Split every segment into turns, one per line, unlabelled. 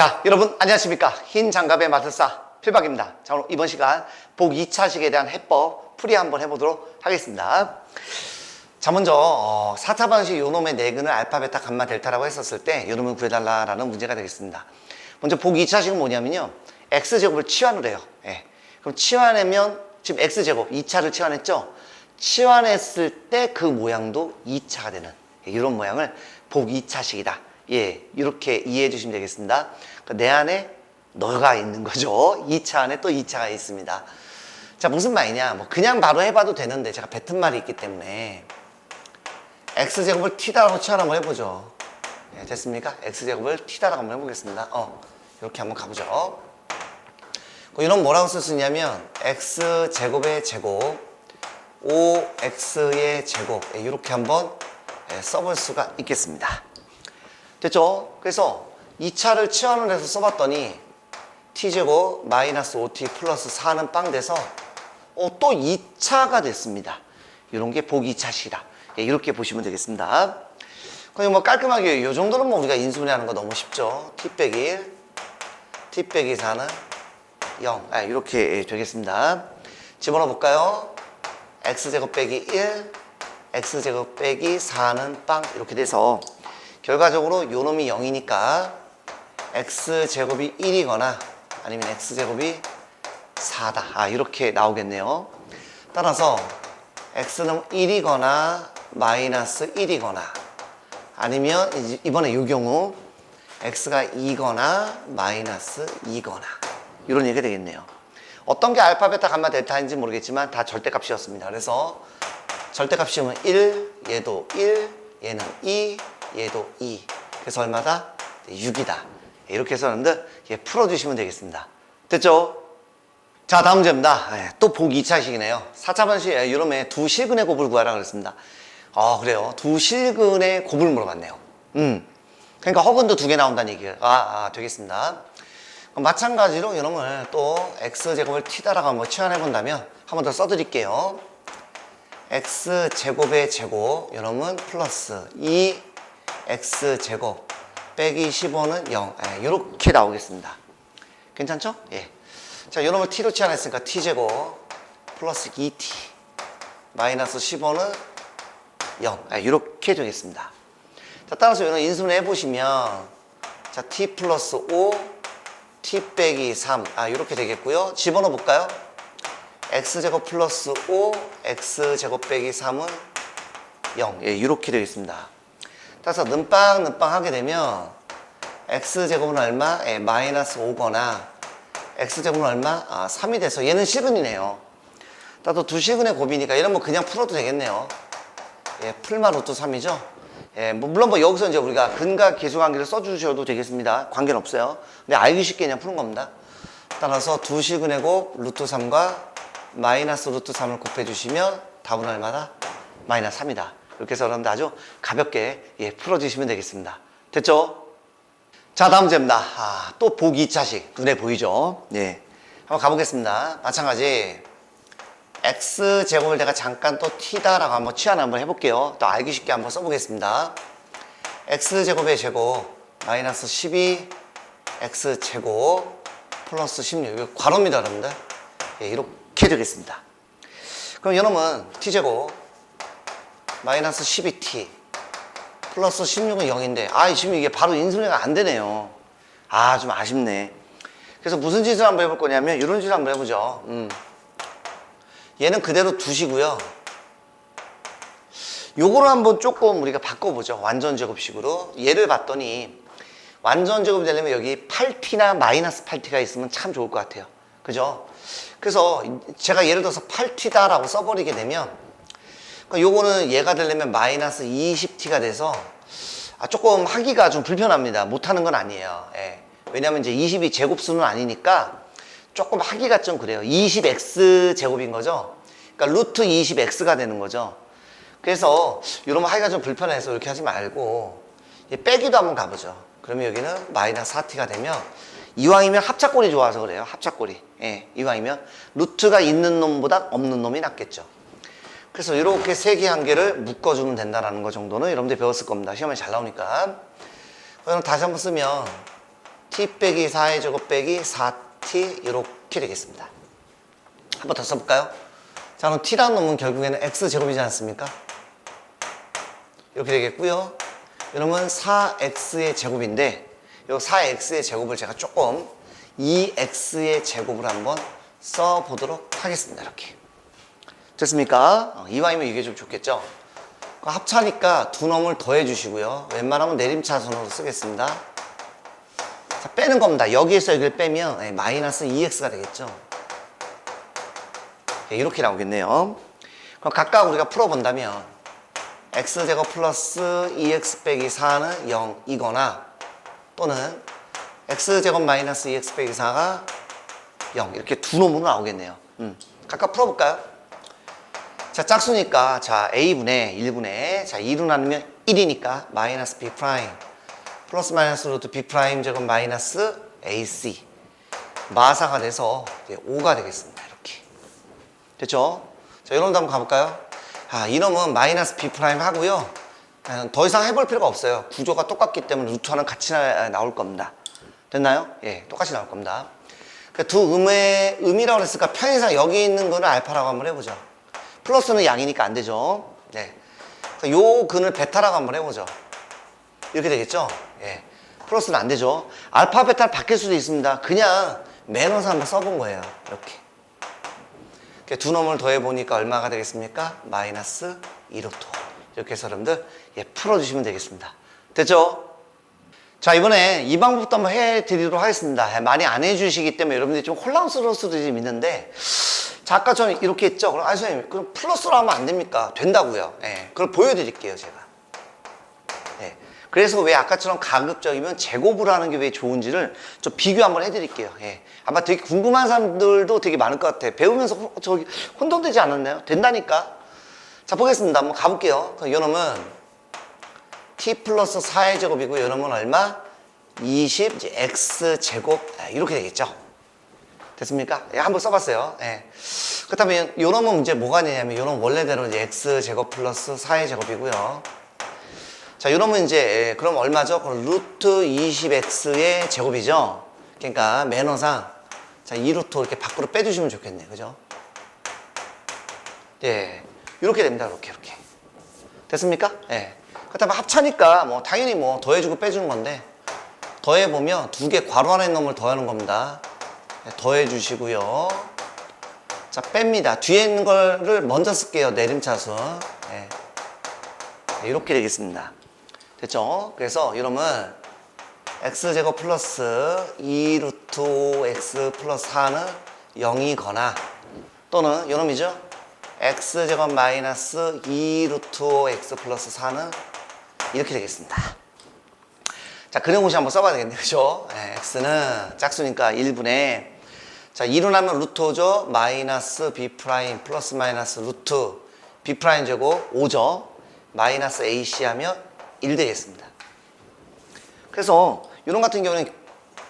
자, 여러분 안녕하십니까? 흰 장갑의 마술사 필박입니다. 자, 오늘 이번 시간 복 2차식에 대한 해법 풀이 한번 해보도록 하겠습니다. 자, 먼저 어, 4차 방식 요놈의 내근을 알파, 베타, 감마, 델타라고 했었을 때 요놈을 구해달라라는 문제가 되겠습니다. 먼저 복 2차식은 뭐냐면요. x제곱을 치환을 해요. 예. 그럼 치환하면 지금 x제곱 2차를 치환했죠? 치환했을 때 그 모양도 2차가 되는 예, 이런 모양을 복 2차식이다. 예, 이렇게 이해해 주시면 되겠습니다. 그러니까 내 안에 너가 있는 거죠. 2차 안에 또 2차가 있습니다. 자, 무슨 말이냐? 뭐 그냥 바로 해봐도 되는데 제가 뱉은 말이 있기 때문에 x제곱을 t다라고 치환 한번 해보죠. 예, 됐습니까? x제곱을 t다라고 한번 해보겠습니다. 어, 이렇게 한번 가보죠. 그 이런 뭐라고 쓸 수 있냐면 x제곱의 제곱 5x의 제곱 예, 이렇게 한번 예, 써볼 수가 있겠습니다. 됐죠? 그래서 2차를 치환을 해서 써봤더니 t제곱 마이너스 5t 플러스 4는 빵 돼서 어, 또 2차가 됐습니다. 이런 게 보기 2차식이다. 예, 이렇게 보시면 되겠습니다. 그냥 뭐 깔끔하게 이 정도는 뭐 우리가 인수분해하는 거 너무 쉽죠. t 빼기 1, t 빼기 4는 0. 아, 이렇게 예, 되겠습니다. 집어넣어 볼까요? x제곱 빼기 1, x제곱 빼기 4는 빵 이렇게 돼서 결과적으로 요 놈이 0이니까 x제곱이 1이거나 아니면 x제곱이 4다. 아, 이렇게 나오겠네요. 따라서 x는 1이거나 마이너스 1이거나 아니면 이번에 이 경우 x가 2거나 마이너스 2거나 이런 얘기가 되겠네요. 어떤 게 알파, 베타, 감마, 델타인지 모르겠지만 다 절대값이었습니다. 그래서 절대값이면 1, 얘도 1, 얘는 2, 얘도 2. 그래서 얼마다? 6이다. 이렇게 여러분들 예, 풀어주시면 되겠습니다. 됐죠? 자, 다음 문제입니다. 예, 또 보기 2차식이네요. 4차 번식 유럽의 두 실근의 곱을 구하라 그랬습니다. 아, 그래요. 두 실근의 곱을 물어봤네요. 음. 그러니까 허근도 두 개 나온다는 얘기가 아, 되겠습니다. 그럼 마찬가지로 이놈을 또 x제곱을 t다라고 한번 치환해 본다면 한 번 더 써드릴게요. x제곱의 제곱 이놈은 플러스 2x제곱 빼기 15는 0 이렇게 나오겠습니다. 괜찮죠? 예. 자, 이놈을 t로 치환했으니까 t제곱 플러스 2t 마이너스 15는 0 이렇게 되겠습니다. 자, 따라서 이런 인수분해 해보시면 자, t 플러스 5 t 빼기 3 아, 이렇게 되겠고요. 집어넣어 볼까요? x제곱 플러스 5 x제곱 빼기 3은 0 예, 이렇게 되겠습니다. 따라서 는빵 는빵 하게 되면 x제곱은 얼마? 예, 마이너스 5거나 x제곱은 얼마? 아, 3이 돼서 얘는 시근이네요. 따도 두 시근의 곱이니까 이런 뭐 그냥 풀어도 되겠네요. 예, 풀마 루트 3이죠. 예, 뭐 물론 뭐 여기서 이제 우리가 근과 계수 관계를 써주셔도 되겠습니다. 관계는 없어요. 근데 알기 쉽게 그냥 푸는 겁니다. 따라서 두 시근의 곱 루트 3과 마이너스 루트 3을 곱해주시면 답은 얼마다? 마이너스 3이다. 이렇게 해서 여러분들 아주 가볍게 예, 풀어주시면 되겠습니다. 됐죠? 자, 다음 문제입니다. 아, 또 보기 2차식. 눈에 보이죠? 예. 한번 가보겠습니다. 마찬가지. x제곱을 내가 잠깐 또 t다라고 한번 치환 한번 해볼게요. 또 알기 쉽게 한번 써보겠습니다. x제곱의 제곱 마이너스 12 x제곱 플러스 16 이거 괄호입니다 여러분들 예, 이렇게 되겠습니다. 그럼 이놈은 t제곱 마이너스 12t 플러스 16은 0인데 아 지금 이게 바로 인수분해가 안 되네요. 아 좀 아쉽네. 그래서 무슨 짓을 한번 해볼 거냐면 이런 짓을 한번 해보죠. 음. 얘는 그대로 두시고요. 요거를 한번 조금 우리가 바꿔보죠. 완전 제곱식으로. 얘를 봤더니 완전 제곱이 되려면 여기 8t나 마이너스 8t가 있으면 참 좋을 것 같아요. 그죠? 그래서 제가 예를 들어서 8t다 라고 써버리게 되면 요거는 얘가 되려면 마이너스 20t가 돼서 아, 조금 하기가 좀 불편합니다. 못하는 건 아니에요. 예. 왜냐면 이제 20이 제곱수는 아니니까 조금 하기가 좀 그래요. 20x 제곱인 거죠. 그러니까 루트 20x가 되는 거죠. 그래서 이러면 하기가 좀 불편해서 이렇게 하지 말고 이 빼기도 한번 가보죠. 그러면 여기는 마이너스 4t가 되면 이왕이면 합작꼴이 좋아서 그래요. 합작꼴이. 예, 이왕이면 루트가 있는 놈보다 없는 놈이 낫겠죠. 그래서 이렇게 세 개 한 개를 묶어주면 된다는 거 정도는 여러분들 배웠을 겁니다. 시험에 잘 나오니까. 그럼 다시 한번 쓰면 t 빼기 4의 제곱 빼기 4t 이렇게 되겠습니다. 한번 더 써볼까요? 자, 그럼 t라는 놈은 결국에는 x 제곱이지 않습니까? 이렇게 되겠고요. 이러면 4x의 제곱인데 이 4x의 제곱을 제가 조금 2x의 제곱을 한번 써보도록 하겠습니다. 이렇게. 됐습니까? 어, 이왕이면 이게 좀 좋겠죠? 그 합차니까 두 놈을 더해 주시고요. 웬만하면 내림차순으로 쓰겠습니다. 자, 빼는 겁니다. 여기에서 여기를 빼면 예, 마이너스 2x가 되겠죠. 예, 이렇게 나오겠네요. 그럼 각각 우리가 풀어본다면 x제곱 플러스 2x 빼기 4는 0이거나 또는 x제곱 마이너스 2x 빼기 4가 0 이렇게 두 놈으로 나오겠네요. 음, 각각 풀어볼까요? 자 짝수니까 자 a분의 1분의 자 2로 나누면 1이니까 마이너스 b 프라임 플러스 마이너스 루트 b 프라임 제곱 마이너스 ac 마사가 돼서 이제 5가 되겠습니다. 이렇게 됐죠? 자 이런 거 한번 가볼까요? 아 이놈은 마이너스 b 프라임 하고요. 아, 더 이상 해볼 필요가 없어요. 구조가 똑같기 때문에 루트 하나 같이 나, 나올 겁니다. 됐나요? 예, 똑같이 나올 겁니다. 그두 음의 음이라고 그랬으니까 편의상 여기 있는 거는 알파라고 한번 해보죠. 플러스는 양이니까 안 되죠. 네. 요 근을 베타라고 한번 해보죠. 이렇게 되겠죠? 예. 플러스는 안 되죠. 알파, 베타를 바뀔 수도 있습니다. 그냥 매너서 한번 써본 거예요. 이렇게. 이렇게 두 놈을 더해보니까 얼마가 되겠습니까? 마이너스 1호토. 이렇게 해서 여러분들 예, 풀어주시면 되겠습니다. 됐죠? 자, 이번에 이 방법도 한번 해드리도록 하겠습니다. 예, 많이 안 해주시기 때문에 여러분들이 좀 혼란스러울 수도 좀 있는데, 자, 아까 저는 이렇게 했죠? 그럼, 아, 선생님, 그럼 플러스로 하면 안 됩니까? 된다고요. 예, 그걸 보여드릴게요, 제가. 예. 그래서 왜 아까처럼 가급적이면 제곱을 하는 게 왜 좋은지를 좀 비교 한번 해드릴게요. 예. 아마 되게 궁금한 사람들도 되게 많을 것 같아요. 배우면서 호- 저기 혼돈되지 않았나요? 된다니까. 자, 보겠습니다. 한번 가볼게요. 요놈은 t 플러스 4의 제곱이고 요놈은 얼마? 20 이제 x 제곱 아, 이렇게 되겠죠. 됐습니까? 예, 한번 써봤어요. 예. 그렇다면 요놈은 이제 뭐가 되냐면 요놈 원래대로 이제 x 제곱 플러스 4의 제곱이고요. 자, 요놈은 이제 예, 그럼 얼마죠? 그럼 루트 20x의 제곱이죠. 그러니까 매너상 자, 2루트 이렇게 밖으로 빼주시면 좋겠네요. 그죠? 예. 이렇게 됩니다. 이렇게 이렇게. 됐습니까? 예. 그렇다면 합차니까 뭐 당연히 뭐 더해주고 빼주는 건데 더해보면 두 개 괄호 안에 있는 놈을 더하는 겁니다. 예, 더해주시고요. 자, 뺍니다. 뒤에 있는 거를 먼저 쓸게요. 내림차순. 예. 네, 이렇게 되겠습니다. 됐죠? 그래서 이놈은 x제곱 플러스 2루트 5x 플러스 4는 0이거나 또는 이놈이죠? x제곱 마이너스 2루트 5x 플러스 4는 이렇게 되겠습니다. 자, 그래공식 한번 써봐야 되겠네요. 그죠? 네, x는 짝수니까 1분의 자, 2로 나면 루트 5죠? 마이너스 b 프라임 플러스 마이너스 루트 b 프라임 제곱 5죠? 마이너스 ac 하면 1 되겠습니다. 그래서 이런 같은 경우는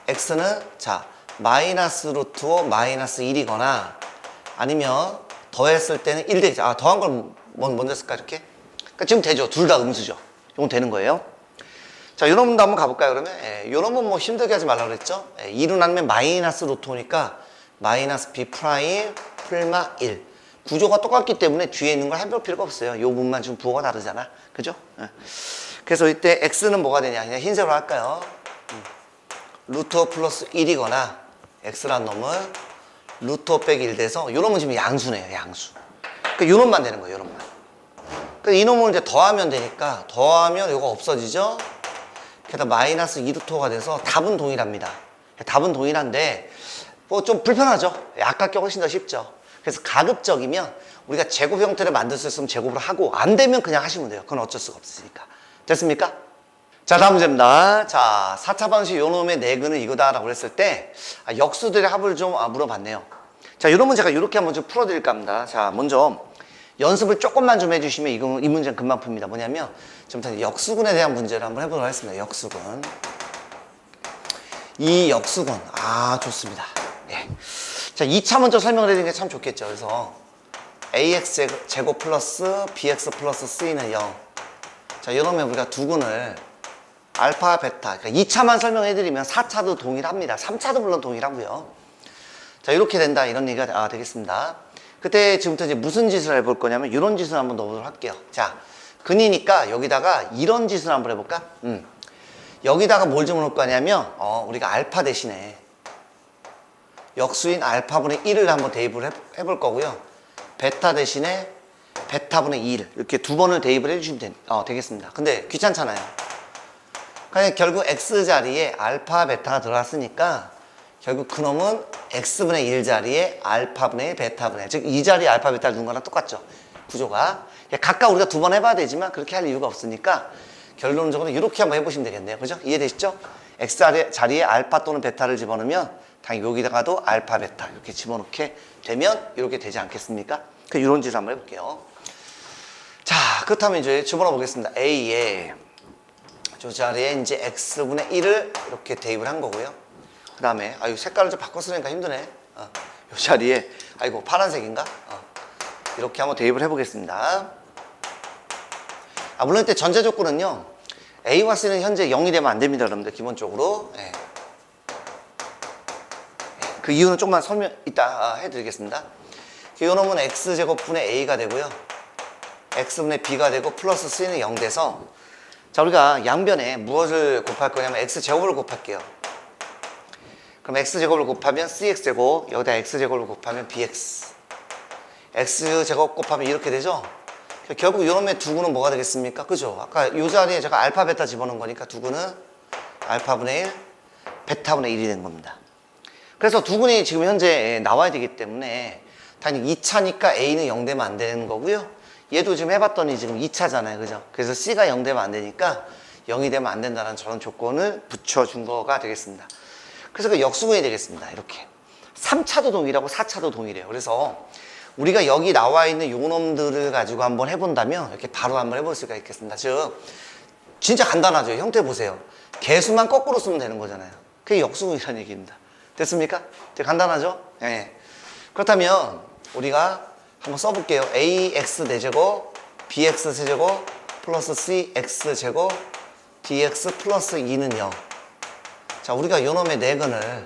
x는 자 마이너스 루트 5 마이너스 1이거나 아니면 더했을 때는 1 되겠죠. 아 더한 걸 먼- 먼저 쓸까 이렇게? 그러니까 지금 되죠. 둘 다 음수죠. 이건 되는 거예요. 자, 요런 문도 한번 가볼까요, 그러면? 예, 요런 문뭐 힘들게 하지 말라고 그랬죠? 예, 2로 나누면 마이너스 루트 오니까 마이너스 b 프라임 풀마 1. 구조가 똑같기 때문에 뒤에 있는 걸 해볼 필요가 없어요. 요 문만 지금 부호가 다르잖아. 그죠? 예. 그래서 이때 x는 뭐가 되냐? 그냥 흰색으로 할까요? 음. 루트 5 플러스 1이거나 x란 놈은 루트 5 빼기 1 돼서 요 놈은 지금 양수네요, 양수. 그러니까 요 놈만 되는 거예요, 요 놈만. 그 이놈을 이제 더하면 되니까 더하면 이거 없어지죠? 게다가 마이너스 2루토가 돼서 답은 동일합니다. 답은 동일한데 뭐 좀 불편하죠? 아깝게 훨씬 더 쉽죠. 그래서 가급적이면 우리가 제곱 형태를 만들 수 있으면 제곱을 하고 안 되면 그냥 하시면 돼요. 그건 어쩔 수가 없으니까. 됐습니까? 자 다음 문제입니다. 자 4차 방식 요놈의 내근은 이거다라고 그랬을 때 아, 역수들의 합을 좀 아, 물어봤네요. 자 이런 문제 제가 이렇게 한번 좀 풀어드릴까 합니다. 자 먼저 연습을 조금만 좀 해주시면 이거, 이 문제는 금방 풉니다. 뭐냐면 지금부터 역수근에 대한 문제를 한번 해보도록 하겠습니다. 역수근. 이 역수근. 아, 좋습니다. 예. 자, 2차 먼저 설명을 해드리는 게 참 좋겠죠. 그래서 ax 제곱- 플러스 bx 플러스 c는 0. 자, 이러면 우리가 두 근을 알파, 베타. 그러니까 2차만 설명해드리면 4차도 동일합니다. 3차도 물론 동일하고요. 자, 이렇게 된다. 이런 얘기가 아, 되겠습니다. 그때 지금부터 이제 무슨 짓을 해볼 거냐면 이런 짓을 한번 넣어보도록 할게요. 자, 근이니까 여기다가 이런 짓을 한번 해볼까? 음. 여기다가 뭘좀 넣을 거냐면 어, 우리가 알파 대신에 역수인 알파분의 1을 한번 대입을 해, 해볼 거고요. 베타 대신에 베타분의 2를 이렇게 두 번을 대입을 해주시면 되, 어, 되겠습니다. 근데 귀찮잖아요. 그러니까 결국 x 자리에 알파 베타가 들어갔으니까 결국 그놈은 x분의 1 자리에 알파분의 1 베타분의 1. 즉이 자리에 알파 베타를 둔 거랑 똑같죠. 구조가. 각각 우리가 두 번 해봐야 되지만 그렇게 할 이유가 없으니까 결론적으로 이렇게 한번 해보시면 되겠네요. 그죠? 이해되시죠? x 자리- 자리에 알파 또는 베타를 집어넣으면 당연히 여기다가도 알파 베타 이렇게 집어넣게 되면 이렇게 되지 않겠습니까? 그 이런 짓을 한번 해볼게요. 자, 그렇다면 이제 집어넣어 보겠습니다. A에 저 자리에 이제 x분의 1을 이렇게 대입을 한 거고요. 그 다음에 아유 색깔을 좀 바꿔 쓰니까 힘드네. 어, 이 자리에 아이고 파란색인가? 어, 이렇게 한번 대입을 해보겠습니다. 아 물론 이때 전제 조건은요. A와 C는 현재 0이 되면 안 됩니다, 여러분들 기본적으로. 예. 그 이유는 조금만 설명 이따 아, 해드리겠습니다. 그 요놈은 x 제곱분의 a가 되고요. x분의 b가 되고 플러스 c는 0 돼서 자 우리가 양변에 무엇을 곱할 거냐면 x 제곱을 곱할게요. 그럼 x 제곱을 곱하면 cx 제곱 여기다 x 제곱을 곱하면 bx x 제곱 곱하면 이렇게 되죠. 결국 요놈의 두구는 뭐가 되겠습니까? 그죠? 아까 요 자리에 제가 알파 베타 집어넣은 거니까 두구는 알파분의 1 베타분의 1이 된 겁니다. 그래서 두근이 지금 현재 나와야 되기 때문에 당연히 2차니까 A는 0 되면 안 되는 거고요. 얘도 지금 해봤더니 지금 2차잖아요. 그죠? 그래서 C가 0 되면 안 되니까 0이 되면 안 된다는 저런 조건을 붙여준 거가 되겠습니다. 그래서 그 역수분이 되겠습니다. 이렇게. 3차도 동일하고 4차도 동일해요. 그래서 우리가 여기 나와 있는 요 놈들을 가지고 한번 해본다면 이렇게 바로 한번 해볼 수가 있겠습니다. 즉, 진짜 간단하죠. 형태 보세요. 개수만 거꾸로 쓰면 되는 거잖아요. 그게 역수분이라는 얘기입니다. 됐습니까? 되게 간단하죠? 예. 그렇다면 우리가 한번 써볼게요. ax 4제곱, bx 세제곱, 플러스 cx 제곱, dx 플러스 2는 0. 자, 우리가 요놈의 네 근을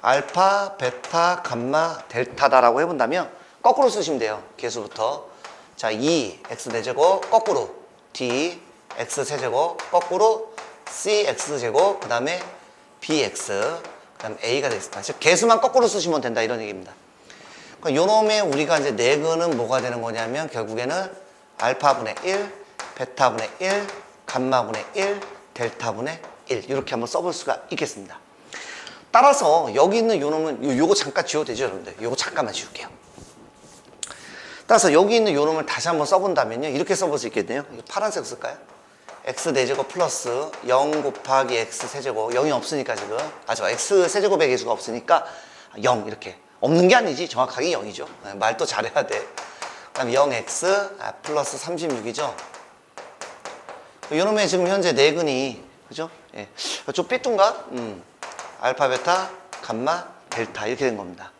알파, 베타, 감마, 델타다라고 해본다면 거꾸로 쓰시면 돼요. 개수부터. 자, 2, x 4제곱, 거꾸로. d, x 세제곱, 거꾸로. c, x 제곱, 그 다음에 bx, 그 다음에 a가 되겠습니다. 즉, 개수만 거꾸로 쓰시면 된다. 이런 얘기입니다. 그럼 요놈의 우리가 이제 네 근은 뭐가 되는 거냐면 결국에는 알파분의 1, 베타분의 1, 감마분의 1, 델타분의 1 이렇게 한번 써볼 수가 있겠습니다. 따라서 여기 있는 요 놈은 요, 요거 잠깐 지워도 되죠 여러분들? 요거 잠깐만 지울게요. 따라서 여기 있는 요 놈을 다시 한번 써본다면요. 이렇게 써볼 수 있겠네요. 파란색 쓸까요? x 4제곱 플러스 0 곱하기 x 세제곱. 0이 없으니까 지금. 아저 x 세제곱의 개수가 없으니까 0 이렇게. 없는 게 아니지. 정확하게 0이죠. 말또 잘해야 돼. 그다음 0x 아, 플러스 36이죠. 요 놈의 지금 현재 네근이 그죠? 예. 좀 삐뚤가? 음. 알파, 베타, 감마, 델타 이렇게 된 겁니다.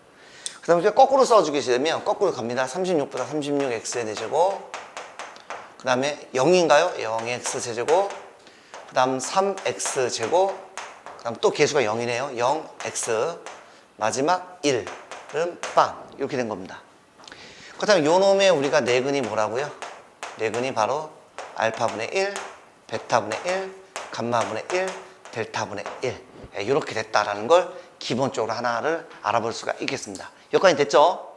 그 다음에 거꾸로 써주게 되면 거꾸로 갑니다. 36보다 36x의 내제곱 그 다음에 0인가요? 0x 세제곱 그 다음 3x 제곱 그 다음 또 개수가 0이네요. 0x 마지막 1은 빵 이렇게 된 겁니다. 그 다음에 요 놈의 우리가 네근이 뭐라고요? 네근이 바로 알파분의 1, 베타분의 1, 감마분의 1, 델타분의 1 이렇게 됐다라는 걸 기본적으로 하나를 알아볼 수가 있겠습니다. 여기까지 됐죠?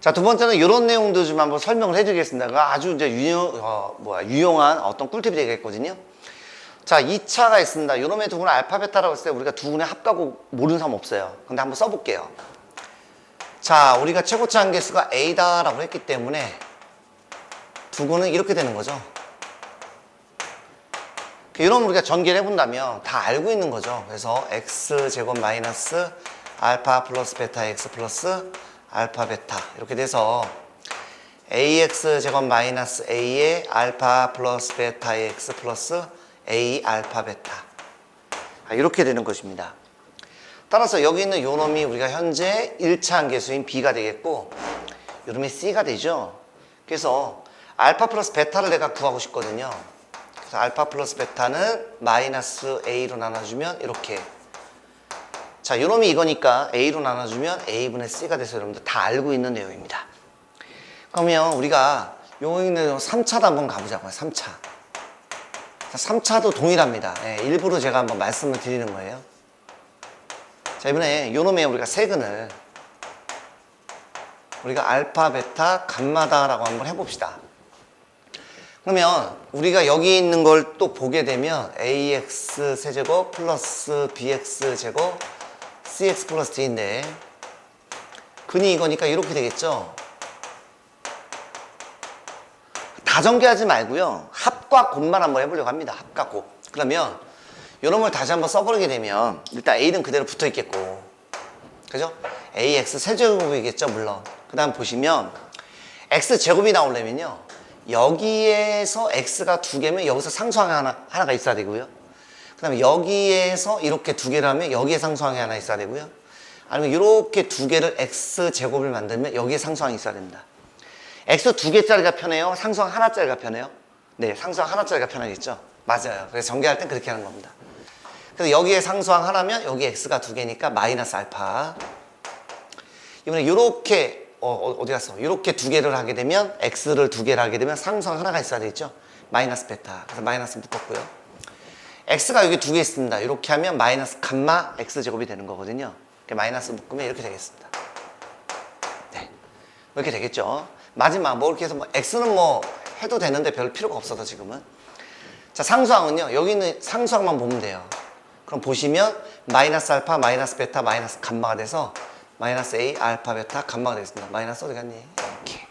자, 두 번째는 이런 내용도 좀 한번 설명을 해드리겠습니다. 그 아주 이제 유용, 어, 뭐야, 유용한 어떤 꿀팁이 되겠거든요. 자, 2차가 있습니다. 요놈의 두 분은 알파, 베타라고 했을 때 우리가 두 분의 합가고 모르는 사람 없어요. 근데 한번 써볼게요. 자, 우리가 최고치 한개수가 A다라고 했기 때문에 두 군은 이렇게 되는 거죠. 이런 우리가 전개를 해본다면 다 알고 있는 거죠. 그래서 x 제곱 마이너스 알파 플러스 베타 x 플러스 알파 베타 이렇게 돼서 ax 제곱 마이너스 a의 알파 플러스 베타 x 플러스 a 알파 베타 아, 이렇게 되는 것입니다. 따라서 여기 있는 요 놈이 우리가 현재 1차 한계수인 b가 되겠고 요 놈이 c가 되죠. 그래서 알파 플러스 베타를 내가 구하고 싶거든요. 알파 플러스 베타는 마이너스 A로 나눠주면 이렇게. 자, 요놈이 이거니까 A로 나눠주면 A분의 C가 돼서 여러분들 다 알고 있는 내용입니다. 그러면 우리가 요거 있는 3차도 한번 가보자고요. 3차. 자, 3차도 동일합니다. 예, 일부러 제가 한번 말씀을 드리는 거예요. 자, 이번에 요놈의 우리가 세근을 우리가 알파, 베타, 감마다라고 한번 해봅시다. 그러면 우리가 여기 있는 걸 또 보게 되면 ax 세제곱 플러스 bx 제곱 cx 플러스 d인데 근이 이거니까 이렇게 되겠죠. 다전개하지 말고요. 합과 곱만 한번 해보려고 합니다. 합과 곱. 그러면 이런 걸 다시 한번 써버리게 되면 일단 a는 그대로 붙어 있겠고 그죠? ax 세제곱이겠죠 물론 그 다음 보시면 x 제곱이 나오려면요 여기에서 x가 두 개면 여기서 상수항이 하나, 하나가 있어야 되고요. 그 다음에 여기에서 이렇게 두 개를 하면 여기에 상수항이 하나 있어야 되고요. 아니면 이렇게 두 개를 x 제곱을 만들면 여기에 상수항이 있어야 됩니다. x 두 개짜리가 편해요? 상수항 하나짜리가 편해요? 네 상수항 하나짜리가 편하겠죠? 맞아요. 그래서 전개할 땐 그렇게 하는 겁니다. 그래서 여기에 상수항 하나면 여기 x가 두 개니까 마이너스 알파. 이번에 이렇게 어, 어, 디 갔어? 이렇게 두 개를 하게 되면 x를 두 개를 하게 되면 상수항 하나가 있어야 되겠죠? 마이너스 베타. 그래서 마이너스 묶었고요. x가 여기 두 개 있습니다. 이렇게 하면 마이너스 감마 x 제곱이 되는 거거든요. 마이너스 묶으면 이렇게 되겠습니다. 네, 이렇게 되겠죠. 마지막 뭐 이렇게 해서 뭐 x는 뭐 해도 되는데 별 필요가 없어서 지금은. 자 상수항은요. 여기 있는 상수항만 보면 돼요. 그럼 보시면 마이너스 알파, 마이너스 베타, 마이너스 감마가 돼서 마이너스 A, 알파, 베타, 감마가 되겠습니다. 마이너스 어디 갔니? 이렇게.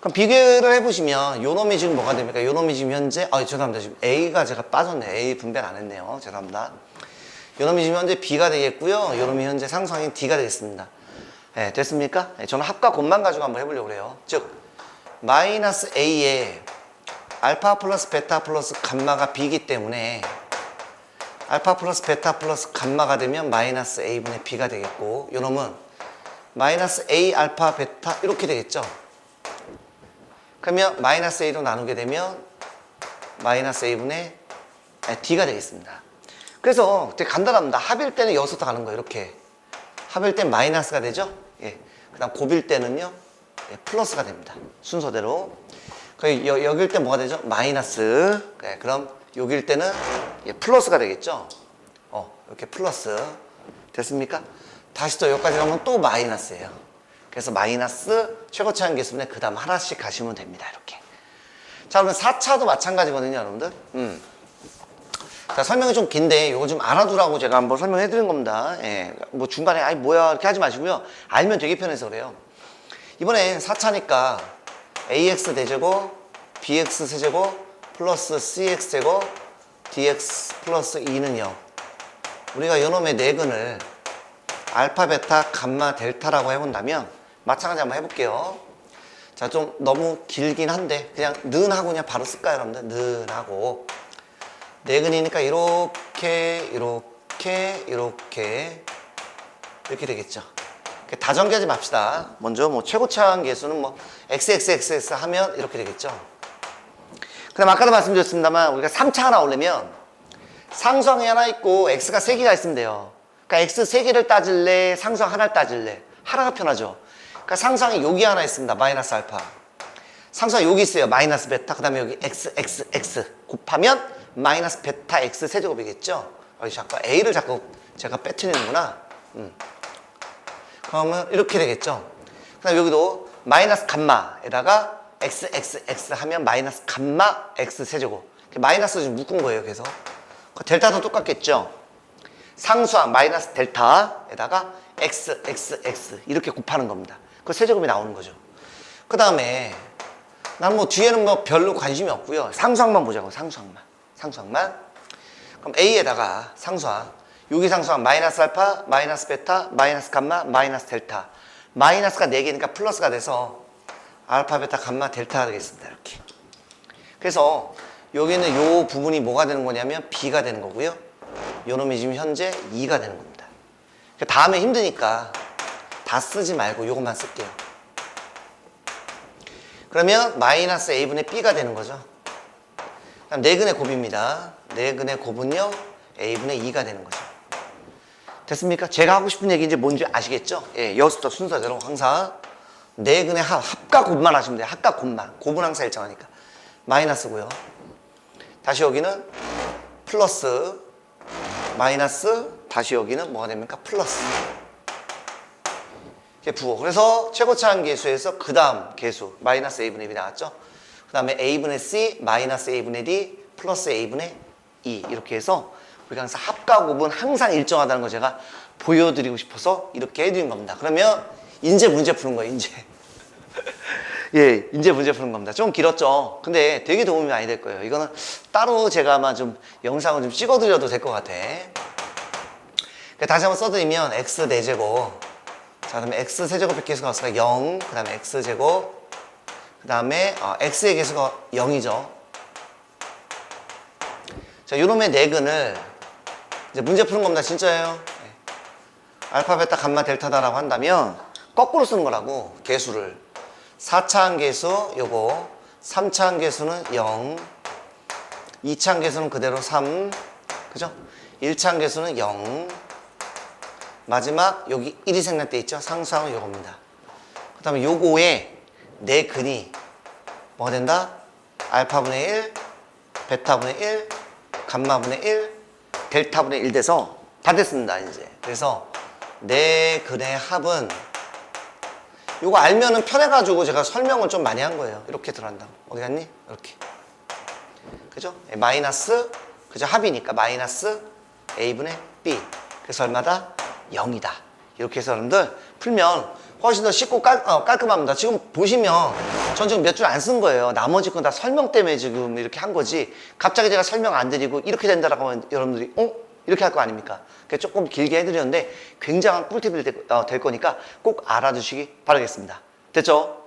그럼 비교를 해보시면 요 놈이 지금 뭐가 됩니까? 요 놈이 지금 현재 아 죄송합니다. 지금 A가 제가 빠졌네. A 분배를 안 했네요. 죄송합니다. 요 놈이 지금 현재 B가 되겠고요. 요 놈이 현재 상수항인 D가 되겠습니다. 네, 됐습니까? 네, 저는 합과 곱만 가지고 한번 해보려고 그래요. 즉 마이너스 A에 알파 플러스 베타 플러스 감마가 B이기 때문에 알파 플러스 베타 플러스 감마가 되면 마이너스 a분의 b가 되겠고 요놈은 마이너스 a 알파 베타 이렇게 되겠죠? 그러면 마이너스 a로 나누게 되면 마이너스 a분의 d가 되겠습니다. 그래서 되게 간단합니다. 합일 때는 여기서부터 가는 거예요 이렇게. 합일 땐 마이너스가 되죠? 예. 그 다음 곱일 때는요 예, 플러스가 됩니다. 순서대로. 그 여, 여길 때 뭐가 되죠? 마이너스. 네, 그럼 여길 때는 예, 플러스가 되겠죠. 어, 이렇게 플러스. 됐습니까? 다시 또 여기까지 가면 또 마이너스예요. 그래서 마이너스 최고차항 계수분에 그 다음 하나씩 가시면 됩니다. 이렇게. 자, 그러면 4차도 마찬가지거든요, 여러분들. 음. 자, 설명이 좀 긴데 이거 좀 알아두라고 제가 한번 설명해 드린 겁니다. 예. 뭐 중간에 아이 뭐야 이렇게 하지 마시고요. 알면 되게 편해서 그래요. 이번엔 4차니까 ax 대제곱 bx 세제곱 플러스 cx 제곱 dx 플러스 2는 0 우리가 요놈의 내근을 알파 베타 감마 델타라고 해본다면 마찬가지 한번 해볼게요. 자 좀 너무 길긴 한데 그냥 는 하고 그냥 바로 쓸까요 여러분들? 는 하고. 내근이니까 이렇게 이렇게 이렇게 이렇게 되겠죠. 다전개하지 맙시다. 먼저 뭐 최고차항 계수는 뭐 xxxx 하면 이렇게 되겠죠 그다음 아까도 말씀드렸습니다만 우리가 3차 하나 올리면 상수항이 하나 있고 x가 3개가 있으면 돼요. 그러니까 x 3개를 따질래 상수항 하나를 따질래 하나가 편하죠. 그러니까 상수항이 여기 하나 있습니다. 마이너스 알파. 상수항 여기 있어요. 마이너스 베타. 그 다음에 여기 x, x, x 곱하면 마이너스 베타 x 세제곱이겠죠. 어, 자꾸 a를 자꾸 제가 빼트리는구나. 음. 그러면 이렇게 되겠죠. 그 다음에 여기도 마이너스 감마에다가 x, x, x 하면 마이너스 감마 x 세제곱. 마이너스 지금 묶은 거예요, 그래서. 그 델타도 똑같겠죠. 상수항 마이너스 델타에다가 x, x, x 이렇게 곱하는 겁니다. 그 세제곱이 나오는 거죠. 그 다음에 난 뭐 뒤에는 뭐 별로 관심이 없고요. 상수항만 보자고, 상수항만. 상수항만. 그럼 a에다가 상수항. 여기 상수항 마이너스 알파, 마이너스 베타, 마이너스 감마, 마이너스 델타. 마이너스가 4개니까 플러스가 돼서 알파, 베타, 감마, 델타가 되겠습니다. 이렇게. 그래서 여기는 요 부분이 뭐가 되는 거냐면 B가 되는 거고요. 요 놈이 지금 현재 2가 되는 겁니다. 다음에 힘드니까 다 쓰지 말고 요것만 쓸게요. 그러면 마이너스 A분의 B가 되는 거죠. 그다음 네근의 곱입니다. 네근의 곱은요 a분의 2가 되는 거죠. 됐습니까? 제가 하고 싶은 얘기 이제 뭔지 아시겠죠? 예, 여기서부터 순서대로 항상 네 근의 합, 합과 곱만 하시면 돼요. 합과 곱만. 곱은 항상 일정하니까. 마이너스고요. 다시 여기는 플러스 마이너스 다시 여기는 뭐가 됩니까? 플러스. 이게 부호. 그래서 최고차항 계수에서 그 다음 계수 마이너스 a분의 b 나왔죠? 그 다음에 a분의 c 마이너스 a분의 d 플러스 a분의 2 이렇게 해서 우리가 항상 합과 곱은 항상 일정하다는 거 제가 보여드리고 싶어서 이렇게 해드린 겁니다. 그러면 인제 문제 푸는 거예요, 인제. 예, 인제 문제 푸는 겁니다. 좀 길었죠? 근데 되게 도움이 많이 될 거예요. 이거는 따로 제가 아마 좀 영상을 좀 찍어드려도 될 것 같아. 그러니까 다시 한번 써드리면 x 4제곱 자 그다음에 x 세제곱의 계수가 없으니까 0 그 다음에 x 제곱 그 다음에 어, x의 계수가 0이죠 자 요놈의 내근을 이제 문제 푸는 겁니다 진짜예요 네. 알파 베타 감마 델타다라고 한다면 거꾸로 쓰는 거라고 계수를 4차항 계수 요거 3차항 계수는 0 2차항 계수는 그대로 3 그죠? 1차항 계수는 0 마지막 여기 1이 생략돼 있죠? 상수항은 요겁니다. 그 다음에 요거에 내 근이 뭐가 된다? 알파분의 1, 베타분의 1, 감마분의 1, 델타분의 1 돼서 다 됐습니다, 이제. 그래서 내 근의 합은 요거 알면은 편해가지고 제가 설명을 좀 많이 한 거예요. 이렇게 들어간다. 어디 갔니? 이렇게. 그죠? 예, 마이너스, 그죠? 합이니까 마이너스 a분의 b. 그래서 얼마다? 0이다. 이렇게 해서 여러분들 풀면 훨씬 더 쉽고 깔, 어, 깔끔합니다. 지금 보시면 전 지금 몇 줄 안 쓴 거예요. 나머지 건 다 설명 때문에 지금 이렇게 한 거지. 갑자기 제가 설명 안 드리고 이렇게 된다라고 하면 여러분들이 어? 이렇게 할 거 아닙니까? 조금 길게 해드렸는데 굉장한 꿀팁이 될, 어, 될 거니까 꼭 알아두시기 바라겠습니다. 됐죠?